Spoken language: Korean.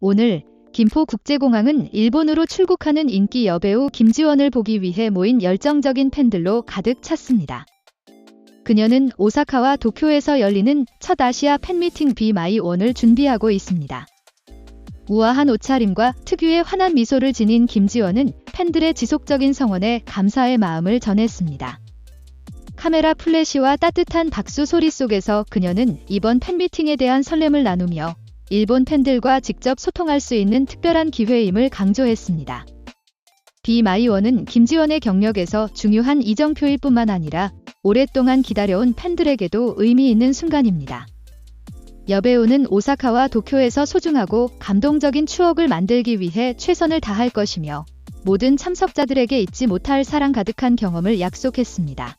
오늘 김포국제공항은 일본으로 출국하는 인기 여배우 김지원을 보기 위해 모인 열정적인 팬들로 가득 찼습니다. 그녀는 오사카와 도쿄에서 열리는 첫 아시아 팬미팅 비마이1을 준비하고 있습니다. 우아한 옷차림과 특유의 환한 미소를 지닌 김지원은 팬들의 지속적인 성원에 감사의 마음을 전했습니다. 카메라 플래시와 따뜻한 박수 소리 속에서 그녀는 이번 팬미팅에 대한 설렘을 나누며 일본 팬들과 직접 소통할 수 있는 특별한 기회임을 강조했습니다. 비마이원은 김지원의 경력에서 중요한 이정표일 뿐만 아니라 오랫동안 기다려온 팬들에게도 의미 있는 순간입니다. 여배우는 오사카와 도쿄에서 소중하고 감동적인 추억을 만들기 위해 최선을 다할 것이며 모든 참석자들에게 잊지 못할 사랑 가득한 경험을 약속했습니다.